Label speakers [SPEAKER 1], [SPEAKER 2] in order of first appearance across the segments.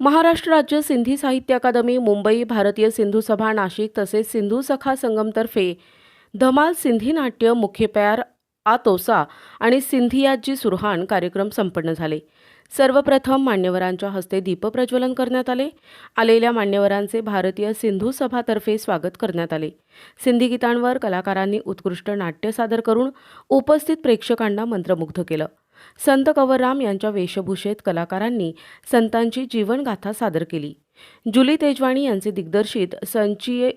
[SPEAKER 1] महाराष्ट्र राज्य सिंधी साहित्य अकादमी मुंबई भारतीय सिंधू सभा नाशिक तसेच सिंधू सखा संगमतर्फे धमाल सिंधी नाट्य मुख्य प्यार आतोसा आणि सिंधियाजी सुरहान कार्यक्रम संपन्न झाले. सर्वप्रथम मान्यवरांच्या हस्ते दीपप्रज्वलन करण्यात आले. आलेल्या मान्यवरांचे भारतीय सिंधू सभातर्फे स्वागत करण्यात आले. सिंधी गीतांवर कलाकारांनी उत्कृष्ट नाट्य सादर करून उपस्थित प्रेक्षकांना मंत्रमुग्ध केलं. संत कवरराम यांच्या वेशभूषेत कलाकारांनी संतांची जीवनगाथा सादर केली. जुली तेजवाणी यांचे दिग्दर्शित संचिये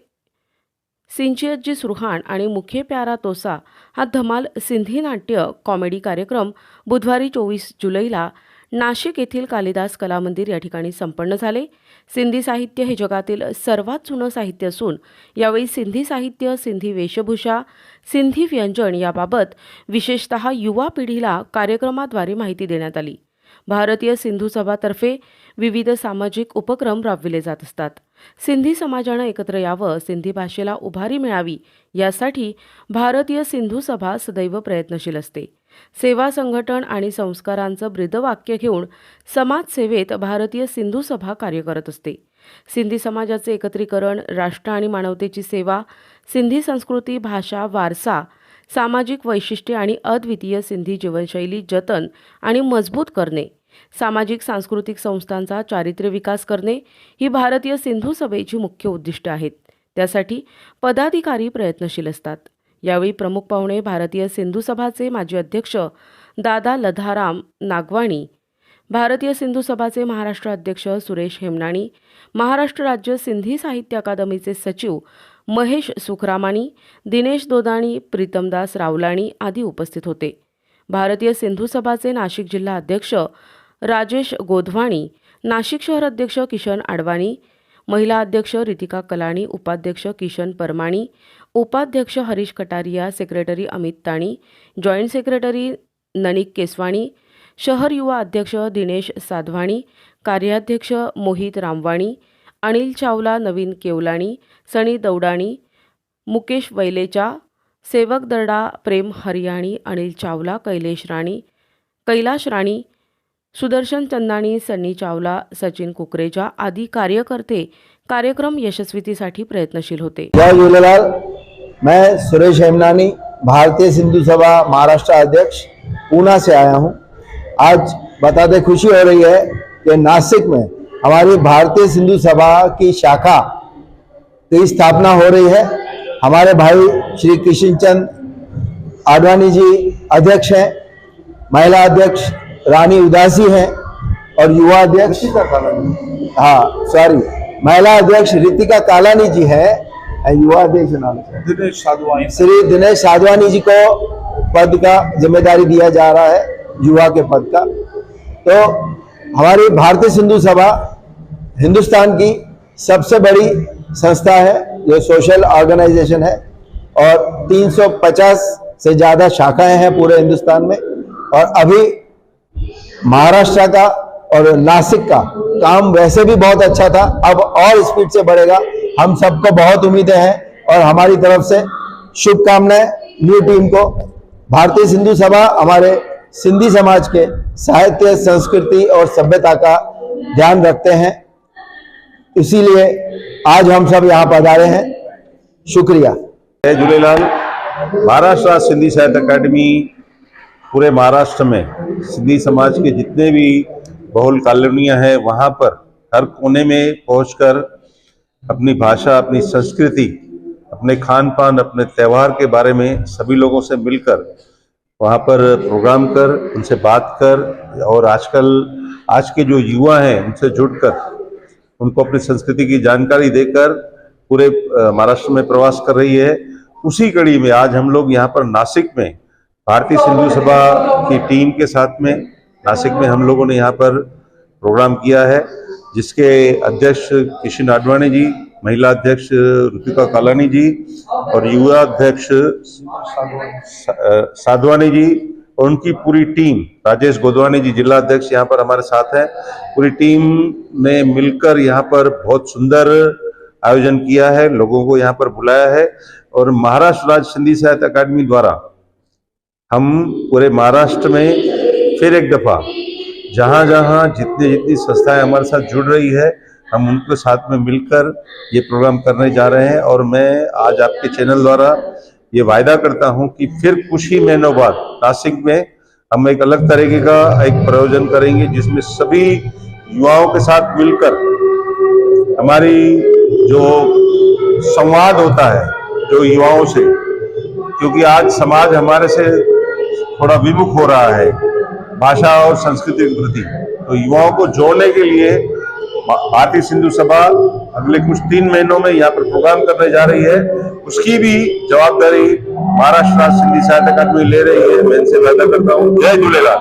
[SPEAKER 1] सिंचियतजी सुरहाण आणि मुखे प्यारा तोसा हा धमाल सिंधी नाट्य कॉमेडी कार्यक्रम बुधवारी चोवीस जुलैला नाशिक येथील कालिदास कला मंदिर या ठिकाणी संपन्न झाले. सिंधी साहित्य हे जगातील सर्वात जुनं साहित्य असून यावेळी सिंधी साहित्य सिंधी वेशभूषा सिंधी व्यंजन याबाबत विशेषत युवा पिढीला कार्यक्रमाद्वारे माहिती देण्यात आली. भारतीय सिंधू सभातर्फे विविध सामाजिक उपक्रम राबविले जात असतात. सिंधी समाजानं एकत्र यावं सिंधी भाषेला उभारी मिळावी यासाठी भारतीय सिंधू सभा सदैव प्रयत्नशील असते. सेवा संघटन आणि संस्कारांचं ब्रीदवाक्य घेऊन समाजसेवेत भारतीय सिंधू सभा कार्य करत असते. सिंधी समाजाचे एकत्रीकरण राष्ट्र आणि मानवतेची सेवा सिंधी संस्कृती भाषा वारसा सामाजिक वैशिष्ट्ये आणि अद्वितीय सिंधी जीवनशैली जतन आणि मजबूत करणे सामाजिक सांस्कृतिक संस्थांचा चारित्र्य विकास करणे ही भारतीय सिंधू सभेची मुख्य उद्दिष्ट आहेत. त्यासाठी पदाधिकारी प्रयत्नशील असतात. यावेळी प्रमुख पाहुणे भारतीय सिंधू सभाचे माजी अध्यक्ष दादा लधाराम नागवाणी भारतीय सिंधू सभाचे महाराष्ट्र अध्यक्ष सुरेश हेमनाणी महाराष्ट्र राज्य सिंधी साहित्य अकादमीचे सचिव महेश सुखरामानी दिनेश दोदाणी प्रीतमदास रावलाणी आदी उपस्थित होते. भारतीय सिंधू सभाचे नाशिक जिल्हा अध्यक्ष राजेश गोधवाणी नाशिक शहर अध्यक्ष किशन आडवाणी महिला अध्यक्ष रितिका कलाणी उपाध्यक्ष किशन परमाणी उपाध्यक्ष हरीश कटारिया सेक्रेटरी अमित ताणी जॉईंट सेक्रेटरी ननिक केसवाणी शहर युवा अध्यक्ष दिनेश साधवाणी कार्याध्यक्ष मोहित रामवाणी अनिल चावला नवीन केवलाणी सनी दौडाणी मुकेश वैलेचा सेवक दर्डा प्रेम हरियाणी अनिल चावला कैलेश राणी कैलाश राणी सुदर्शन चंदाणी सन्नी चावला सचिन कुकरेजा आदी कार्यकर्ते कार्यक्रम यशस्वीतीसाठी प्रयत्नशील होते.
[SPEAKER 2] जय झूलेलाल मैं सुरेश हेमनानी भारतीय सिंधु सभा महाराष्ट्र अध्यक्ष पूना से आया हूँ. आज बताते खुशी हो रही है कि नासिक में हमारी भारतीय सिंधु सभा की शाखा की स्थापना हो रही है। हमारे भाई श्री किशन चंद आडवाणी जी अध्यक्ष हैं महिला अध्यक्ष रानी उदासी हैं और युवा अध्यक्ष हाँ सॉरी महिला अध्यक्ष रितिका कालानी जी है युवा अध्यक्ष नाम श्री दिनेश साधवानी जी को पद का ज़िम्मेदारी दिया जा रहा है युवा के पद का। तो हमारी भारतीय सिंधु सभा हिंदुस्तान की सबसे बड़ी संस्था है, जो सोशल ऑर्गेनाइजेशन है, और 350 से ज़्यादा शाखाएँ हैं पूरे हिंदुस्तान में, और अभी महाराष्ट्र का और नासिक का काम वैसे भी बहुत अच्छा था, अब और स्पीड से बढ़ेगा। हम सबको बहुत उम्मीदें हैं, और हमारी तरफ़ से शुभकामनाएँ न्यू टीम को। भारतीय सिंधु सभा हमारे सिंधी समाज के साहित्य, संस्कृति और सभ्यता का ध्यान रखते हैं। इसीलिए आज हम सब यहाँ पधारे हैं। शुक्रिया।
[SPEAKER 3] जय झूलेलाल। महाराष्ट्र सिंधी साहित्य अकादमी पूरे महाराष्ट्र में सिंधी समाज के जितने भी बहुल कॉलोनियाँ हैं, वहाँ पर हर कोने में पहुंचकर अपनी भाषा, अपनी संस्कृति, अपने खान पान अपने त्यौहार के बारे में सभी लोगों से मिलकर वहाँ पर प्रोग्राम कर, उनसे बात कर और आजकल आज के जो युवा हैं, उनसे जुड़कर उनको अपनी संस्कृति की जानकारी देकर पूरे महाराष्ट्र में प्रवास कर रही है। उसी कड़ी में आज हम लोग यहाँ पर नासिक में, भारतीय सिंधु सभा की टीम के साथ में, नासिक में हम लोगों ने यहाँ पर प्रोग्राम किया है, जिसके अध्यक्ष किशन आडवाणी जी, महिला अध्यक्ष ऋतिका कालानी जी और युवा अध्यक्ष साधवानी जी और उनकी पूरी टीम, राजेश गोदवानी जी जिला अध्यक्ष यहाँ पर हमारे साथ हैं। पूरी टीम ने मिलकर यहाँ पर बहुत सुंदर आयोजन किया है, लोगों को यहाँ पर बुलाया है। और महाराष्ट्र राज्य सिंधी साहित्य अकादमी द्वारा हम पूरे महाराष्ट्र में फिर एक दफ़ा जहाँ जहाँ जितने जितनी संस्थाएँ हमारे साथ जुड़ रही है, हम उनके साथ में मिलकर ये प्रोग्राम करने जा रहे हैं। और मैं आज आपके चैनल द्वारा ये वायदा करता हूँ कि फिर कुछ ही महीनों बाद नासिक में हम एक अलग तरीके का एक प्रयोजन करेंगे, जिसमें सभी युवाओं के साथ मिलकर हमारी जो संवाद होता है, जो युवाओं से, क्योंकि आज समाज हमारे से थोड़ा विमुख हो रहा है भाषा और संस्कृति के प्रति। तो युवाओं को जोड़ने के लिए भारतीय सिंधु सभा अगले कुछ तीन महीनों में यहाँ पर प्रोग्राम करने जा रही है। उसकी भी जवाबदारी महाराष्ट्र सिंधी साहित्य अकादमी ले रही है। मैं इनसे वादा करता हूँ। जय झूलेलाल।